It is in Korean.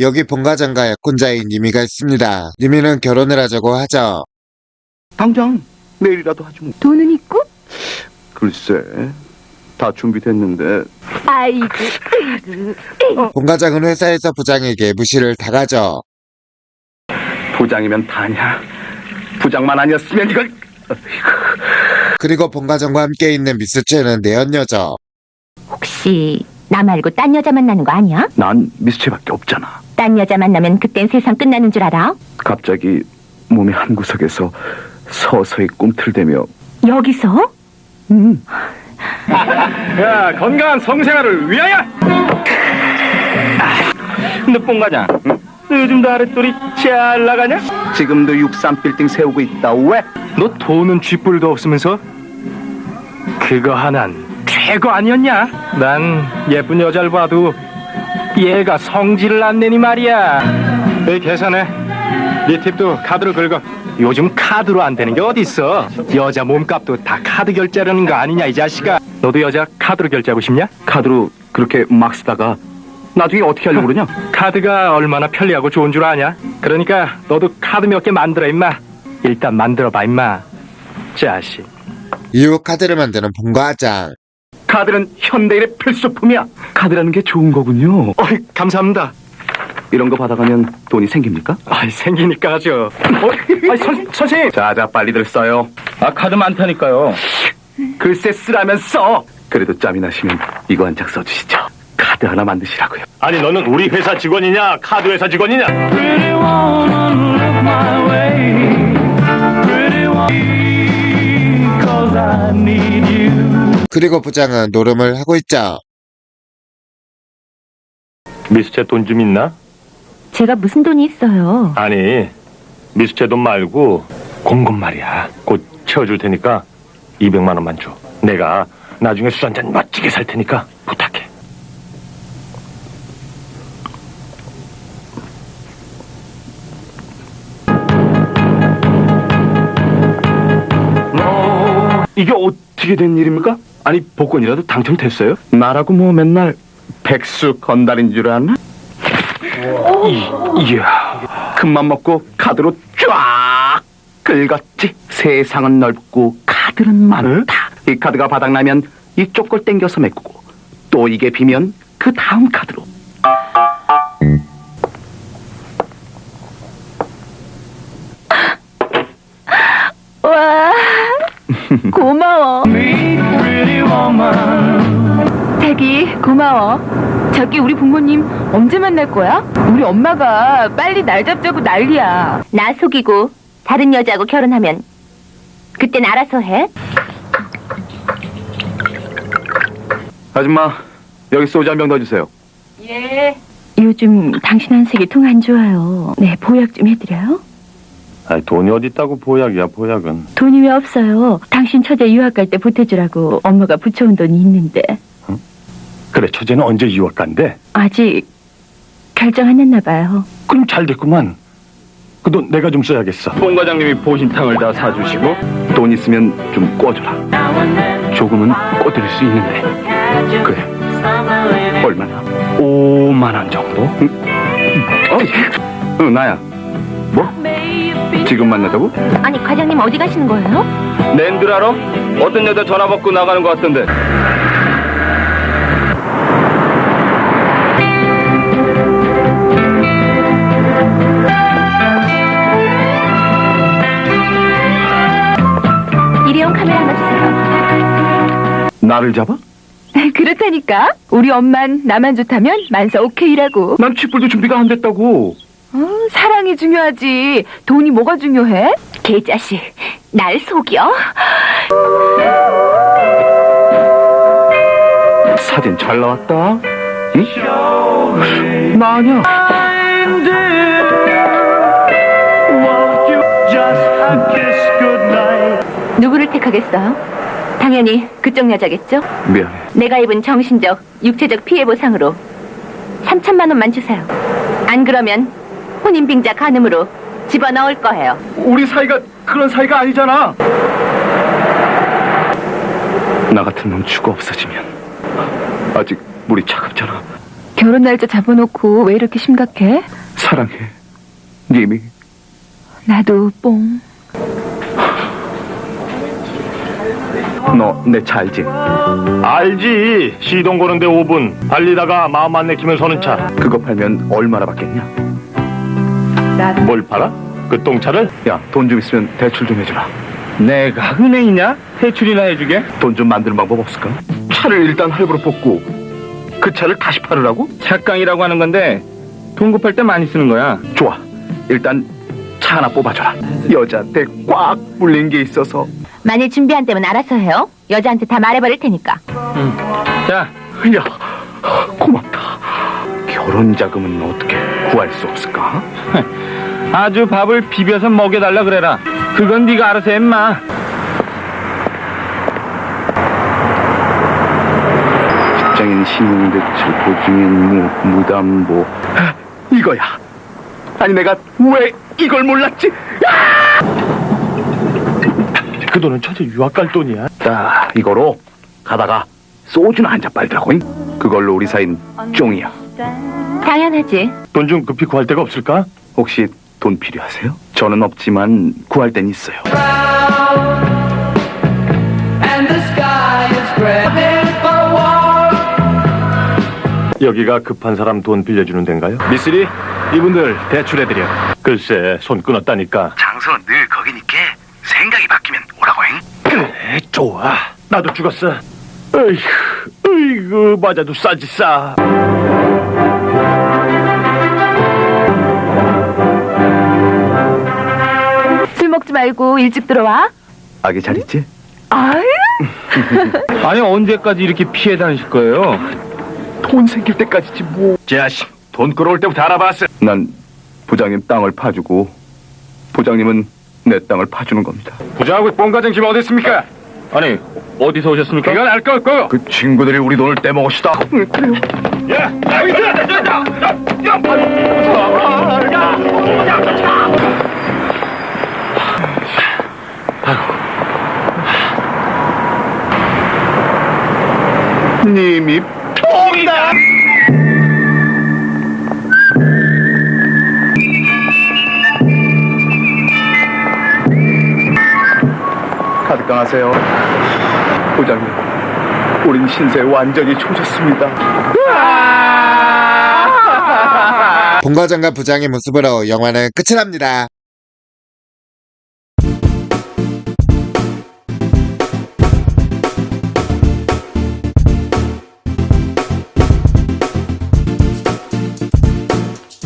여기 본가장과 약혼자인 유미가 있습니다. 유미는 결혼을 하자고 하죠. 당장 내일이라도 하지 뭐. 돈은 있고? 글쎄, 다 준비됐는데 아이고, 아이고. 본가장은 회사에서 부장에게 무시를 당하죠. 부장이면 다냐? 부장만 아니었으면 이걸 그리고 본가장과 함께 있는 미스채는 내연녀죠. 혹시 나 말고 딴 여자 만나는 거 아니야? 난 미스체밖에 없잖아. 딴 여자 만나면 그땐 세상 끝나는 줄 알아? 갑자기 몸의 한 구석에서 서서히 꿈틀대며 여기서? 음, 야, 건강한 성생활을 위하여! 근데 뽕가장, 너 요즘 도 아랫돌이 잘 나가냐? 지금도 63빌딩 세우고 있다. 왜? 너 돈은 쥐뿔도 없으면서? 그거 하나는 최고 아니었냐? 난 예쁜 여자를 봐도 얘가 성질을 안 내니 말이야. 내 계산해. 네 팁도 카드로 긁어. 요즘 카드로 안 되는 게 어딨어? 여자 몸값도 다 카드 결제라는 거 아니냐 이 자식아. 너도 여자 카드로 결제하고 싶냐? 카드로 그렇게 막 쓰다가 나중에 어떻게 하려고 그러냐? 카드가 얼마나 편리하고 좋은 줄 아냐? 그러니까 너도 카드 몇 개 만들어 임마. 일단 만들어봐 임마. 자식. 이후 카드를 만드는 본가장. 카드는 현대인의 필수품이야. 카드라는 게 좋은 거군요. 어이, 감사합니다. 이런 거 받아가면 돈이 생깁니까? 아이, 생기니까 하죠. 어, 아이, 선, 선생님. 자자 빨리들 써요. 아, 카드 많다니까요. 글쎄 쓰라면 써. 그래도 짬이 나시면 이거 한 장 써주시죠. 카드 하나 만드시라고요. 아니 너는 우리 회사 직원이냐 카드 회사 직원이냐 그리고 부장은 노름을 하고 있죠. 미수채 돈 좀 있나? 제가 무슨 돈이 있어요? 아니 미수채 돈 말고 공금 말이야 곧 채워줄 테니까 200만 원만 줘 내가 나중에 술 한잔 멋지게 살 테니까 부탁해 이게 어떻게 된 일입니까? 아니 복권이라도 당첨됐어요? 나라고 뭐 맨날 백수 건달인 줄 아나? 이, 이야 큰맘 먹고 카드로 쫙 긁었지 세상은 넓고 카드는 많다 이 카드가 바닥나면 이쪽 걸 땡겨서 메꾸고 또 이게 비면 그 다음 카드로 와, 고마워. 고마워. 자기, 우리 부모님 언제 만날 거야? 우리 엄마가 빨리 날 잡자고 난리야. 나 속이고 다른 여자하고 결혼하면 그땐 알아서 해. 아줌마 여기 소주 한 병 더 주세요 예. 요즘 당신 한색이 통 안 좋아요. 네, 보약 좀 해드려요. 아니 돈이 어디 있다고 보약이야 보약은 돈이 왜 없어요? 당신 처제 유학 갈 때 보태주라고 엄마가 붙여온 돈이 있는데 그래 처제는 언제 유학 간대? 아직 결정 안 했나 봐요. 그럼 잘 됐구만 그 돈 내가 좀 써야겠어 뽕 과장님이 보신탕을 다 사주시고 돈 있으면 좀 꿔줘라 조금은 꿔드릴 수 있는데 그래 얼마나? 5만 원 정도? 응? 어, 응, 나야 뭐? 지금 만나자고? 아니 과장님 어디 가시는 거예요? 알아? 어떤 여자 전화 받고 나가는 것 같던데 일회용 카메라 하나 주세요. 나를 잡아? 그렇다니까. 우리 엄만 나만 좋다면 만사 오케이라고. 난 취불도 준비가 안 됐다고 어, 사랑이 중요하지. 돈이 뭐가 중요해? 개자식, 날 속여? 사진 잘 나왔다 응? 나 아니야 누구를 택하겠어요? 당연히 그쪽 여자겠죠? 미안해 내가 입은 정신적, 육체적 피해 보상으로 3천만 원만 주세요. 안 그러면 혼인빙자 간음으로 집어넣을 거예요. 우리 사이가 그런 사이가 아니잖아. 나 같은 놈 죽어 없어지면 아직 물이 차갑잖아. 결혼 날짜 잡아놓고 왜 이렇게 심각해? 사랑해. 님이 나도 뽕. 너 내 차 알지? 알지. 시동 거는데 5분. 달리다가 마음 안 내키면 서는 차. 그거 팔면 얼마나 받겠냐? 뭘 팔아? 그 똥차를? 야, 돈 좀 있으면 대출 좀 해주라. 내가 은행이냐? 대출이나 해주게? 돈 좀 만드는 방법 없을까? 차를 일단 할부로 뽑고 그 차를 다시 팔으라고? 착강이라고 하는 건데 돈 급할 때 많이 쓰는 거야. 좋아. 일단 차 하나 뽑아줘라. 여자한테 꽉 물린 게 있어서. 만일 준비 안 되면 알아서 해요. 여자한테 다 말해버릴 테니까. 자, 야, 고맙다. 결혼 자금은 어떻게 구할 수 없을까? 아주 밥을 비벼서 먹여달라 그래라. 그건 네가 알아서 해, 임마. 직장인 신용대출 보증인 무, 무담보 아, 이거야 아니 내가 왜 이걸 몰랐지 그 돈은 천재 유학 갈 돈이야. 자 이거로 가다가 소주나 한 잔 빨더라고 그걸로 우리 사이는 쫑이야 당연하지. 돈 좀 급히 구할 데가 없을까? 혹시 돈 필요하세요? 저는 없지만 구할 땐 있어요 여기가 급한 사람 돈 빌려주는 데인가요? 미쓰리, 이분들 대출해드려. 글쎄, 손 끊었다니까. 장소 늘 거기니까 생각이 바뀌면 오라고 잉 그래, 좋아. 나도 죽었어. 어이구, 어이구, 맞아도 싸지 싸. 술 먹지 말고 일찍 들어와. 아기 잘 있지? 아유. 아니 언제까지 이렇게 피해 다니실 거예요? 돈 생길 때까지지 뭐 자식, 돈 끌어올 때부터 알아봤어. 난 부장님 땅을 파주고 부장님은 내 땅을 파주는 겁니다 부자하고 뽕가정 집 어디 있습니까? 아니 어디서 오셨습니까? 그건 알 거 없고요. 그 친구들이 우리 돈을 떼먹읍시다 그래요 야, 야, 님이 뽕이 카드 강하세요. 부장님, 우린 신세 완전히 조졌습니다. 본과장과 부장의 모습으로 영화는 끝이 납니다.